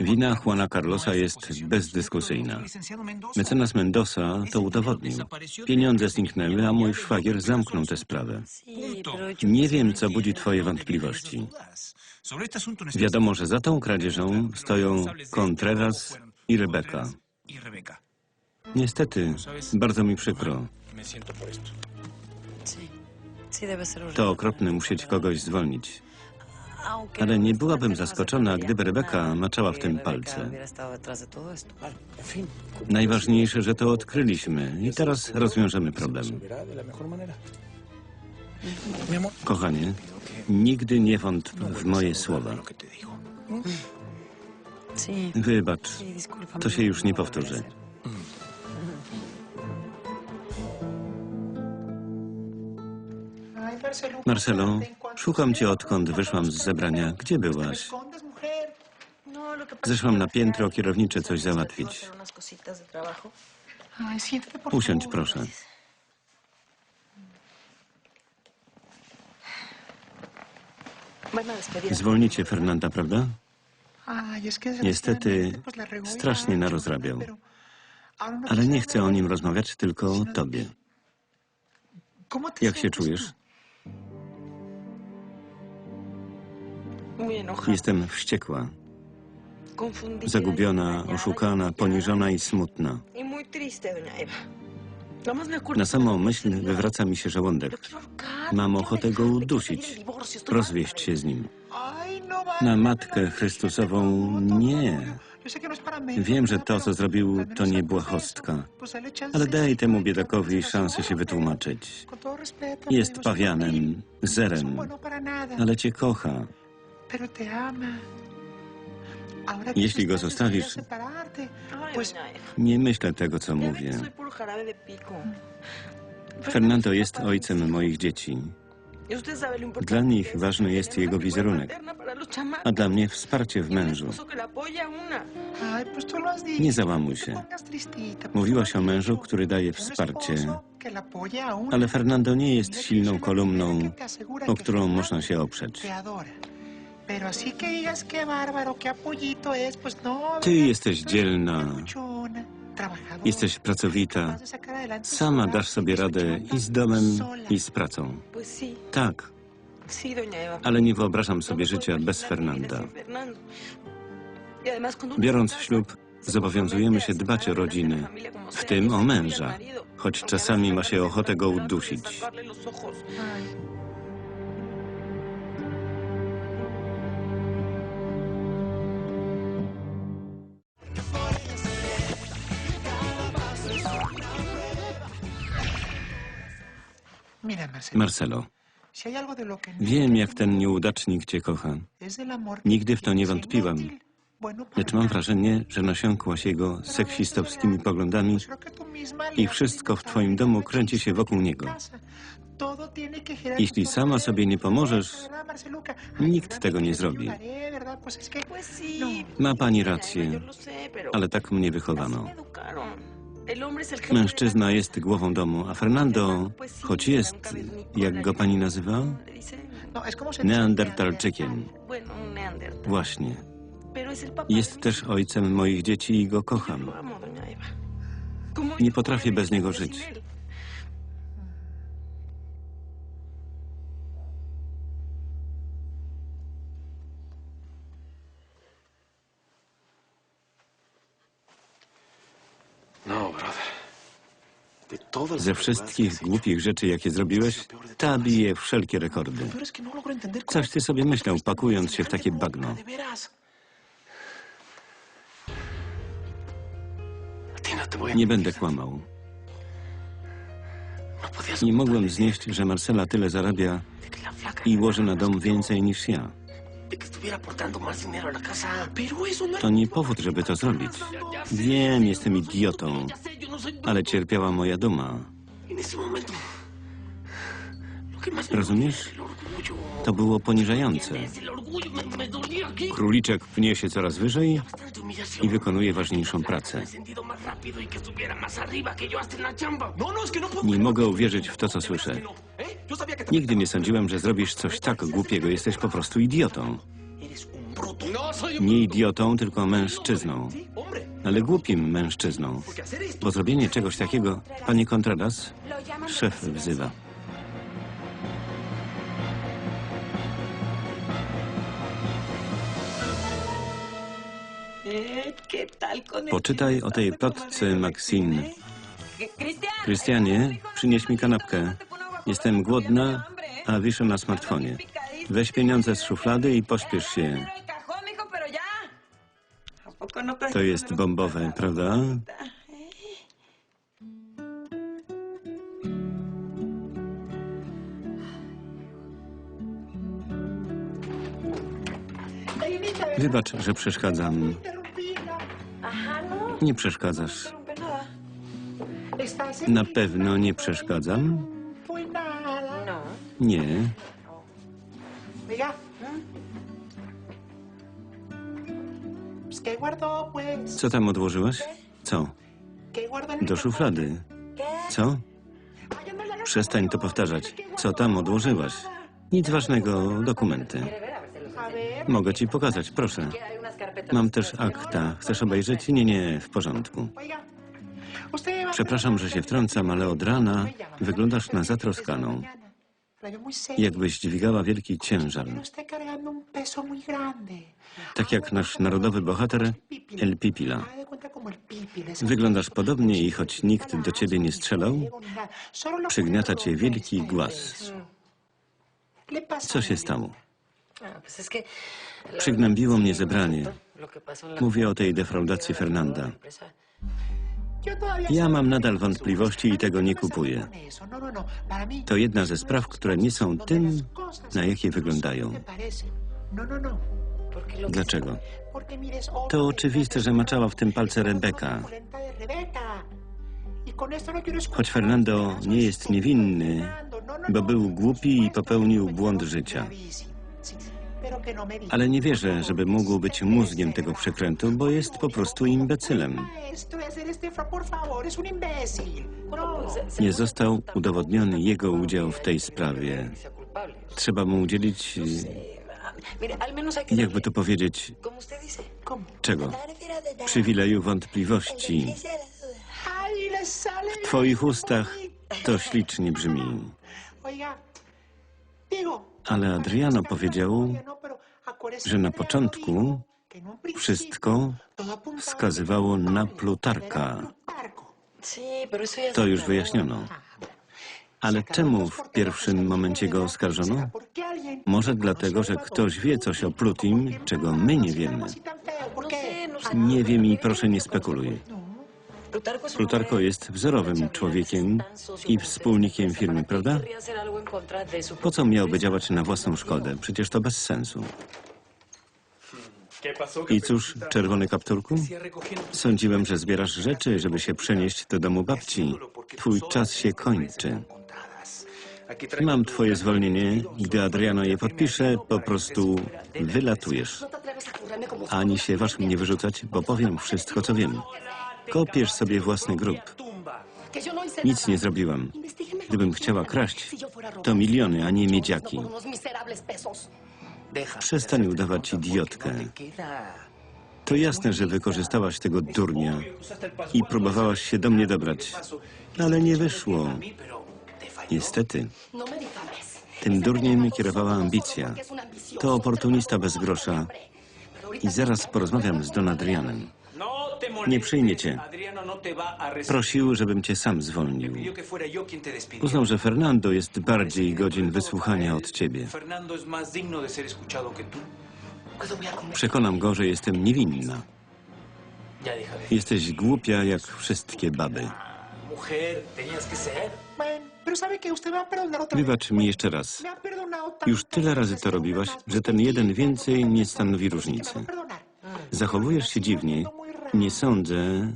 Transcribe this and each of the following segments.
Wina Juana Carlosa jest bezdyskusyjna. Mecenas Mendoza to udowodnił. Pieniądze zniknęły, a mój szwagier zamknął tę sprawę. Nie wiem, co budzi twoje wątpliwości. Wiadomo, że za tą kradzieżą stoją Contreras i Rebeka. Niestety, bardzo mi przykro. To okropne musieć kogoś zwolnić. Ale nie byłabym zaskoczona, gdyby Rebeka maczała w tym palce. Najważniejsze, że to odkryliśmy i teraz rozwiążemy problem. Kochanie, nigdy nie wątp w moje słowa. Wybacz, to się już nie powtórzy. Marcelo, szukam cię odkąd wyszłam z zebrania. Gdzie byłaś? Zeszłam na piętro kierownicze coś załatwić. Usiądź, proszę. Zwolnicie Fernanda, prawda? Niestety, strasznie narozrabiał. Ale nie chcę o nim rozmawiać, tylko o tobie. Jak się czujesz? Jestem wściekła, zagubiona, oszukana, poniżona i smutna. Na samą myśl wywraca mi się żołądek. Mam ochotę go udusić, rozwieść się z nim. Na Matkę Chrystusową nie. Wiem, że to, co zrobił, to nie błahostka. Ale daj temu biedakowi szansę się wytłumaczyć. Jest pawianem, zerem, ale cię kocha. Jeśli go zostawisz, nie myślę tego, co mówię. Fernando jest ojcem moich dzieci. Dla nich ważny jest jego wizerunek, a dla mnie wsparcie w mężu. Nie załamuj się. Mówiłaś o mężu, który daje wsparcie, ale Fernando nie jest silną kolumną, o którą można się oprzeć. Ty jesteś dzielna, jesteś pracowita. Sama dasz sobie radę i z domem, i z pracą. Tak, ale nie wyobrażam sobie życia bez Fernanda. Biorąc ślub, zobowiązujemy się dbać o rodzinę, w tym o męża, choć czasami ma się ochotę go udusić. Marcelo, wiem, jak ten nieudacznik cię kocha. Nigdy w to nie wątpiłam. Lecz mam wrażenie, że nasiąkłaś jego seksistowskimi poglądami i wszystko w twoim domu kręci się wokół niego. Jeśli sama sobie nie pomożesz, nikt tego nie zrobi. Ma pani rację, ale tak mnie wychowano. Mężczyzna jest głową domu, a Fernando, choć jest, jak go pani nazywa? Neandertalczykiem. Właśnie. Jest też ojcem moich dzieci i go kocham. Nie potrafię bez niego żyć. Ze wszystkich głupich rzeczy, jakie zrobiłeś, ta bije wszelkie rekordy. Coś ty sobie myślał, pakując się w takie bagno. Nie będę kłamał. Nie mogłem znieść, że Marcela tyle zarabia i łoży na dom więcej niż ja. To nie powód, żeby to zrobić. Wiem, jestem idiotą, ale cierpiała moja duma. Rozumiesz? To było poniżające. Króliczek pnie się coraz wyżej i wykonuje ważniejszą pracę. Nie mogę uwierzyć w to, co słyszę. Nigdy nie sądziłem, że zrobisz coś tak głupiego. Jesteś po prostu idiotą. Nie idiotą, tylko mężczyzną. Ale głupim mężczyzną. Bo zrobienie czegoś takiego, panie Contreras, szef wzywa. Poczytaj o tej plotce Maxine. Krystianie, przynieś mi kanapkę. Jestem głodna, a wiszę na smartfonie. Weź pieniądze z szuflady i pośpiesz się. To jest bombowe, prawda? Wybacz, że przeszkadzam. Nie przeszkadzasz. Na pewno nie przeszkadzam? Nie. Co tam odłożyłaś? Co? ¿Qué guardó en el Do szuflady. Co? Przestań to powtarzać. Co tam odłożyłaś? Nic ważnego, dokumenty. Mogę ci pokazać, proszę. Mam też akta. Chcesz obejrzeć? Nie, nie, w porządku. Przepraszam, że się wtrącam, ale od rana wyglądasz na zatroskaną. Jakbyś dźwigała wielki ciężar. Tak jak nasz narodowy bohater El Pipila. Wyglądasz podobnie i choć nikt do ciebie nie strzelał, przygniata cię wielki głaz. Co się stało? Przygnębiło mnie zebranie. Mówię o tej defraudacji Fernanda. Ja mam nadal wątpliwości i tego nie kupuję. No, no, no. To jedna ze spraw, które nie są tym, na jakie wyglądają. No, no, no. Dlaczego? To oczywiste, że maczała w tym palce Rebeka. Y no Choć Fernando nie jest niewinny, no, no, bo no. był głupi i popełnił błąd życia. Ale nie wierzę, żeby mógł być mózgiem tego przekrętu, bo jest po prostu imbecylem. Nie został udowodniony jego udział w tej sprawie. Trzeba mu udzielić, jakby to powiedzieć, czego? Przywileju wątpliwości. W twoich ustach to ślicznie brzmi. Digo, Ale Adriano powiedział, no, że na początku wszystko wskazywało na Plutarka. To już wyjaśniono. Ale czemu w pierwszym momencie go oskarżono? ¿Por qué alguien Może dlatego, że ktoś wie coś o Plutim, czego my nie wiemy. ¿Por qué? Nie wiem i proszę nie spekuluj. Plutarko jest wzorowym człowiekiem i wspólnikiem firmy, prawda? Po co miałby działać na własną szkodę? Przecież to bez sensu. I cóż, czerwony kapturku? Sądziłem, że zbierasz rzeczy, żeby się przenieść do domu babci. Twój czas się kończy. Mam twoje zwolnienie. Gdy Adriano je podpisze, po prostu wylatujesz. Ani się waż mnie wyrzucać, bo powiem wszystko, co wiem. Kopiesz sobie własny grób. Nic nie zrobiłam. Gdybym chciała kraść, to miliony, a nie miedziaki. Przestań udawać idiotkę. To jasne, że wykorzystałaś tego durnia i próbowałaś się do mnie dobrać. Ale nie wyszło. Niestety. Tym durniem kierowała ambicja. To oportunista bez grosza. I zaraz porozmawiam z Don Nie przyjmiecie. Prosił, żebym cię sam zwolnił. Uznał, że Fernando jest bardziej godzien wysłuchania od ciebie. Przekonam go, że jestem niewinna. Jesteś głupia jak wszystkie baby. Wybacz mi jeszcze raz. Już tyle razy to robiłaś, że ten jeden więcej nie stanowi różnicy. Zachowujesz się dziwnie. Nie sądzę,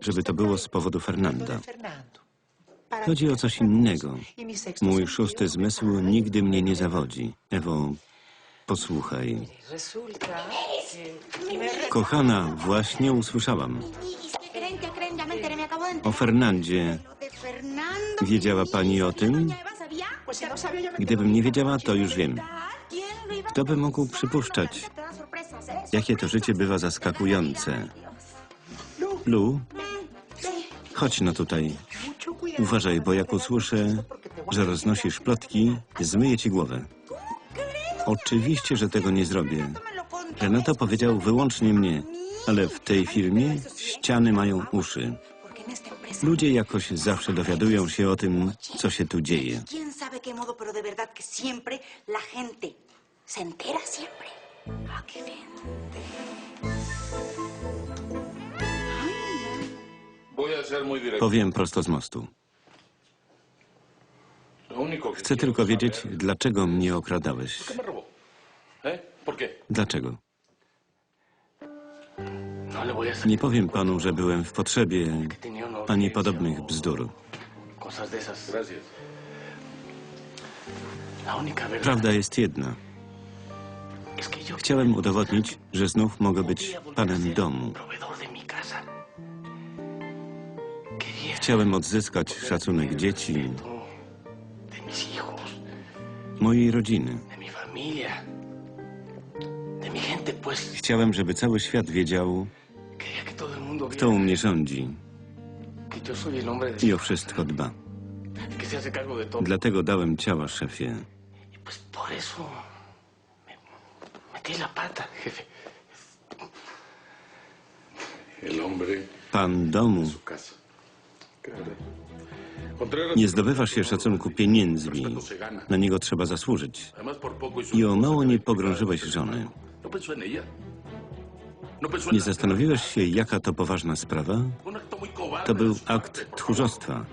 żeby to było z powodu Fernanda. Chodzi o coś innego. Mój szósty zmysł nigdy mnie nie zawodzi. Ewo, posłuchaj. Kochana, właśnie usłyszałam. O. Fernandzie. Wiedziała pani o tym? Gdybym nie wiedziała, to już wiem. ¿Quién lo iba a Kto by mógł przypuszczać? Jakie to życie bywa zaskakujące. Lu, chodź no tutaj. Uważaj, bo jak usłyszę, że roznosisz plotki, zmyję ci głowę. Oczywiście, że tego nie zrobię. Renato powiedział wyłącznie mnie, ale w tej firmie ściany mają uszy. Ludzie jakoś zawsze dowiadują się o tym, co się tu dzieje. Quién sabe qué modo, pero de verdad que siempre la Powiem prosto z mostu. Chcę tylko wiedzieć, dlaczego mnie okradałeś. ¿Qué me robó? ¿Eh? ¿Por qué? Dlaczego? No Nie powiem panu, że byłem w potrzebie, ani podobnych bzdur. Prawda jest jedna. Chciałem udowodnić, że znów mogę być panem domu. Chciałem odzyskać szacunek dzieci, mojej rodziny. Chciałem, żeby cały świat wiedział, kto u mnie rządzi i o wszystko dba. todo. Dlatego dałem ciała szefie. Y Pan domu. su casa. Caray. Contreras, Nie zdobywa się szacunku pieniędzmi. Na niego trzeba zasłużyć. I o mało nie pogrążyłeś żony. Nie zastanowiłeś się, jaka to poważna sprawa? To był akt tchórzostwa.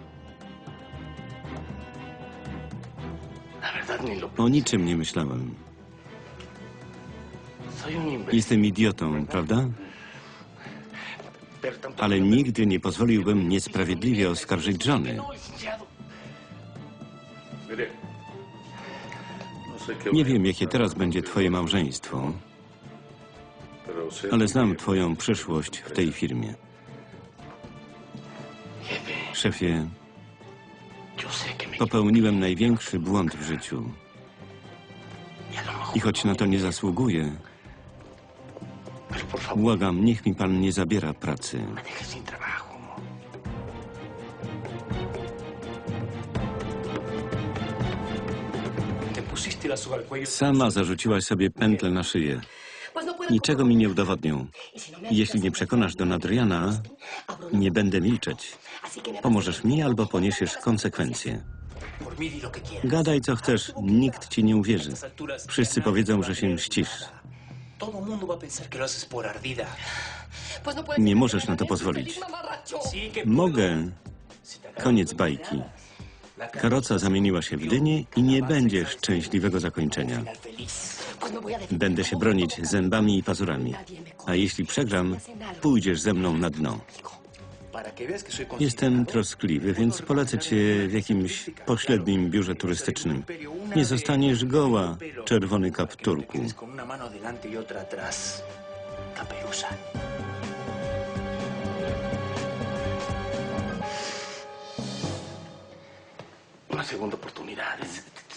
O niczym nie myślałem. Jestem idiotą, prawda? Ale nigdy nie pozwoliłbym niesprawiedliwie oskarżyć żony. Nie wiem, jakie teraz będzie twoje małżeństwo, ale znam twoją przyszłość w tej firmie. Szefie, popełniłem największy błąd w życiu. I choć na to nie zasługuję, błagam, niech mi pan nie zabiera pracy. Sama zarzuciłaś sobie pętlę na szyję. Niczego mi nie udowodnią. I Jeśli nie przekonasz Don Adriana, nie będę milczeć. Pomożesz mi albo poniesiesz konsekwencje. Gadaj co chcesz, nikt ci nie uwierzy. Wszyscy powiedzą, że się mścisz. Todo mundo va a pensar que lo haces por ardida. Nie możesz na to pozwolić. Sí que Mogę. Koniec bajki. Karoca zamieniła się w dynię i nie będzie szczęśliwego zakończenia. Będę się bronić zębami i pazurami. A jeśli przegram, pójdziesz ze mną na dno. Jestem troskliwy, więc polecę cię w jakimś pośrednim biurze turystycznym. Nie zostaniesz goła, czerwony kapturku. Y.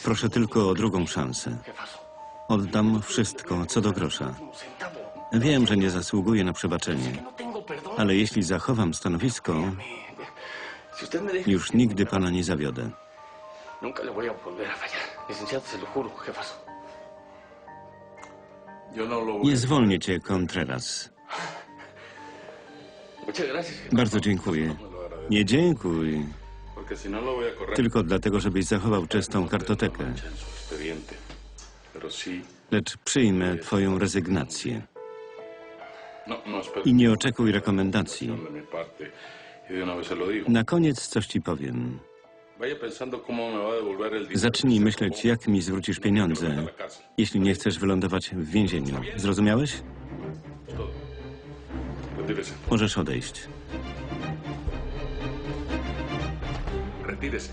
Proszę tylko o drugą szansę. Oddam wszystko, co do grosza. Wiem, że nie zasługuję na przebaczenie, No. Ale jeśli zachowam stanowisko, już nigdy pana nie zawiodę. no Nie zwolnię cię, Contreras. Bardzo dziękuję. Nie dziękuj, no tylko dlatego, żebyś zachował czystą kartotekę. Pero sí... Lecz przyjmę twoją rezygnację. No, no. I nie oczekuj rekomendacji. Na koniec coś ci powiem. Zacznij myśleć, jak mi zwrócisz pieniądze, jeśli nie chcesz wylądować w więzieniu. Zrozumiałeś? Możesz odejść. Retírese.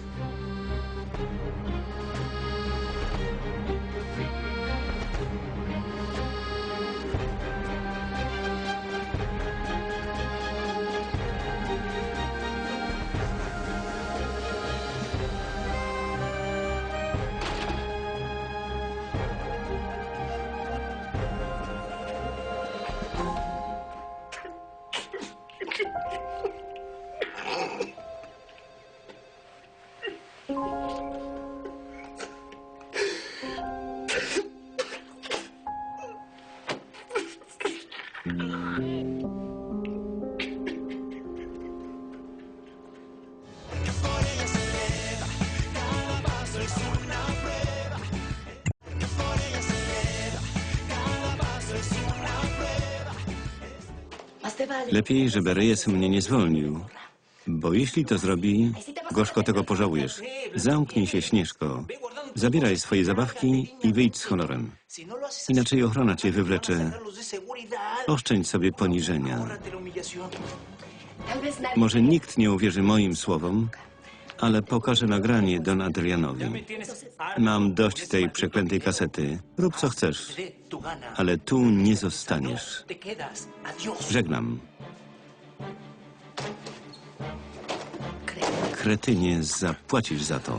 Lepiej, żeby Reyes mnie nie zwolnił bo jeśli to zrobi, gorzko tego pożałujesz. Zamknij się, Śnieżko. Zabieraj swoje zabawki i wyjdź z honorem. Inaczej ochrona cię wywlecze. Oszczędź sobie poniżenia. Może nikt nie uwierzy moim słowom, ale pokażę nagranie Don Adrianowi. Mam dość tej przeklętej kasety. Rób co chcesz, ale tu nie zostaniesz. Żegnam. Kretynie, zapłacisz za to.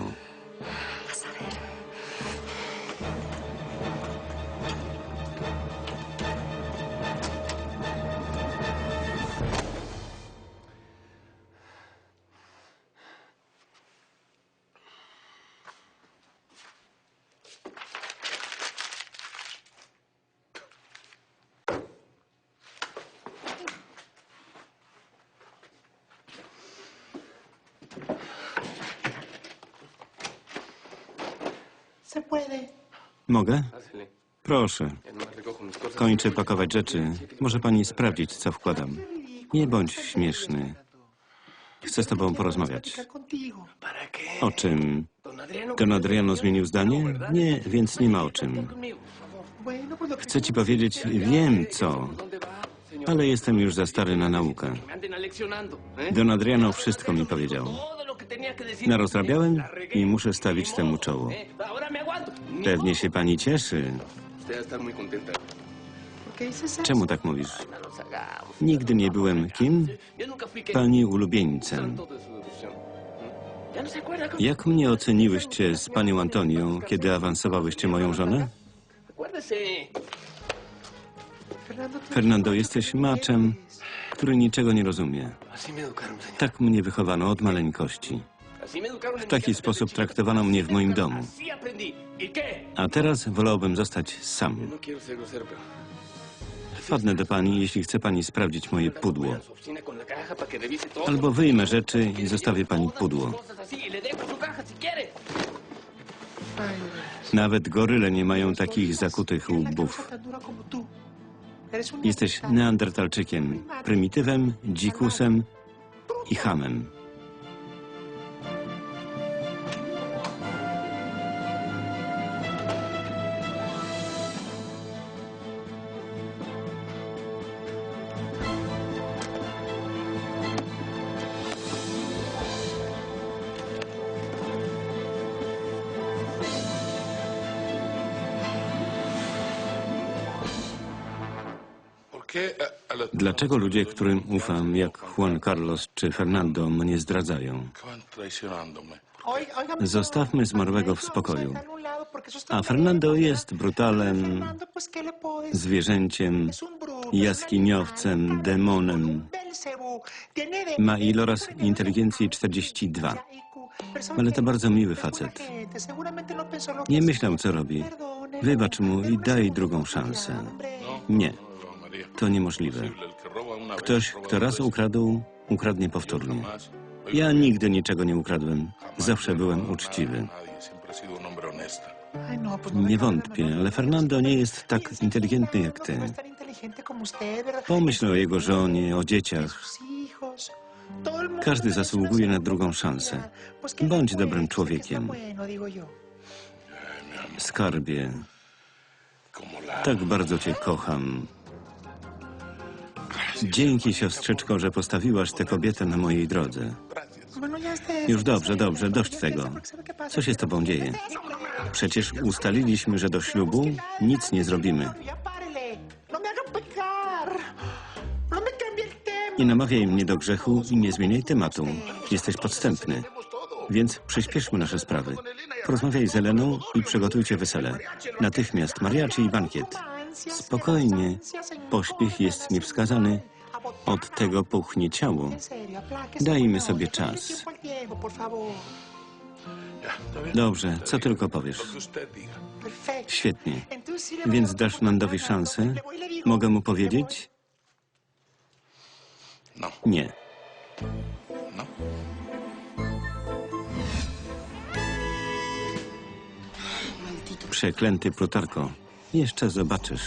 Se puede. Mogę? Proszę. Cosas. Kończę pakować rzeczy. Może pani sprawdzić, co wkładam. Nie bądź śmieszny. Chcę z tobą porozmawiać. O czym? Don Adriano. Zmienił zdanie? Nie, więc nie ma o czym. Chcę ci powiedzieć, wiem co, ale jestem już za stary na naukę. ¿Eh? Don Adriano wszystko mi powiedział. Narozrabiałem i muszę stawić temu czoło. ¿eh? Pewnie się pani cieszy. Czemu tak mówisz? No. Nigdy nie byłem kim? Pani ulubieńcem. ¿Mm? ¿Ya no Jak mnie oceniłyście z panią Antonią, kiedy awansowałyście moją żonę? Fernando, Fernando, jesteś maczem, który niczego nie rozumie. Tak mnie wychowano od maleńkości. W taki sposób traktowano mnie w moim domu. A teraz wolałbym zostać sam. Wpadnę do pani, jeśli chce pani sprawdzić moje pudło. Albo wyjmę rzeczy i zostawię pani pudło. Nawet goryle nie mają takich zakutych łbów. Jesteś neandertal. neandertalczykiem, prymitywem, dzikusem i hamem. Dlaczego ludzie, którym ufam, jak Juan Carlos czy Fernando, mnie zdradzają? Zostawmy zmarłego w spokoju. a. Fernando jest brutalem, zwierzęciem, jaskiniowcem, demonem. Ma iloraz inteligencji 42. Ale to bardzo miły facet. Nie myślał, co robi. Wybacz mu i daj drugą szansę. Nie, to niemożliwe. Ktoś, kto raz ukradł, ukradnie powtórnie. Ja nigdy niczego nie ukradłem. Zawsze byłem uczciwy. Nie wątpię, ale Fernando nie jest tak inteligentny jak ty. Pomyśl o jego żonie, o dzieciach. Każdy zasługuje na drugą szansę. Bądź dobrym człowiekiem. Skarbie, tak bardzo cię kocham. Dzięki, siostrzyczko, że postawiłaś tę kobietę na mojej drodze. Już dobrze, dobrze, dość tego. Co się z tobą dzieje? Przecież ustaliliśmy, że do ślubu nic nie zrobimy. Nie namawiaj mnie do grzechu i nie zmieniaj tematu. Jesteś podstępny. Więc przyspieszmy nasze sprawy. Porozmawiaj z Eleną i przygotujcie wesele. Natychmiast mariachi i bankiet. Spokojnie. Pośpiech jest niewskazany. Od tego puchnie ciało. Dajmy sobie czas. Dobrze, co tylko powiesz. Świetnie. Więc dasz Nandowi szansę? Mogę mu powiedzieć? No, Nie. no. Przeklęty Plutarko. Jeszcze zobaczysz.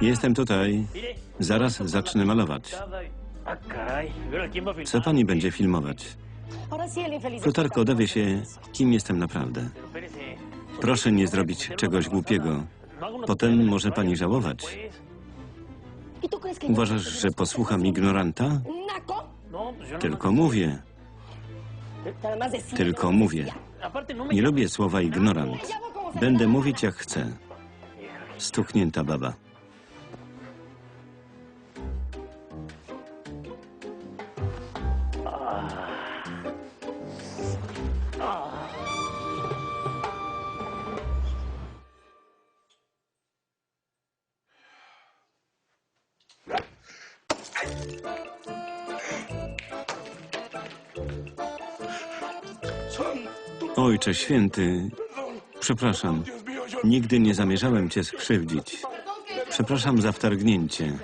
Jestem tutaj. Zaraz zacznę malować. Co pani będzie filmować? Plutarko dowie się, kim jestem naprawdę. Proszę nie zrobić czegoś głupiego. Potem może pani żałować. ¿Y tú crees que yo Uważasz, że posłucham ignoranta? No, no Tylko mówię. Tylko mówię. Nie lubię słowa ignorant. Będę mówić jak chcę. Stuknięta baba. Ojcze święty, przepraszam. Nigdy nie zamierzałem cię skrzywdzić. Przepraszam za wtargnięcie,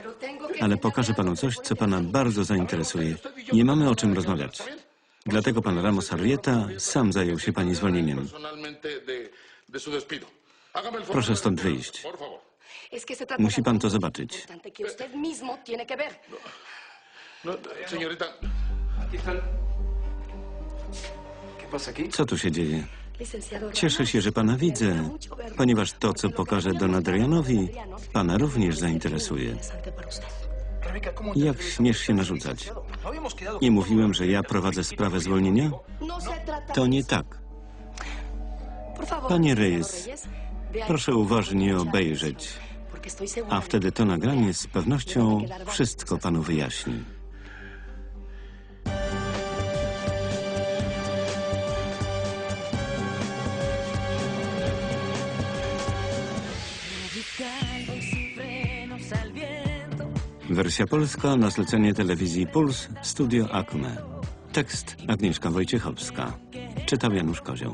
ale pokażę panu coś, co pana bardzo zainteresuje. Nie mamy o czym rozmawiać. Dlatego pan Ramos Arrieta sam zajął się pani zwolnieniem. Proszę stąd wyjść. Musi pan to zobaczyć. No, señorita, Co tu się dzieje? Cieszę się, że pana widzę, ponieważ to, co pokażę Don Adrianowi, pana również zainteresuje. Jak śmiesz się narzucać? Nie mówiłem, że ja prowadzę sprawę zwolnienia? To nie tak. Panie Reyes, Proszę uważnie obejrzeć, a wtedy to nagranie z pewnością wszystko panu wyjaśni. Wersja polska na zlecenie telewizji Puls, Studio Acme. Tekst Agnieszka Wojciechowska. Czytał Janusz Kozioł.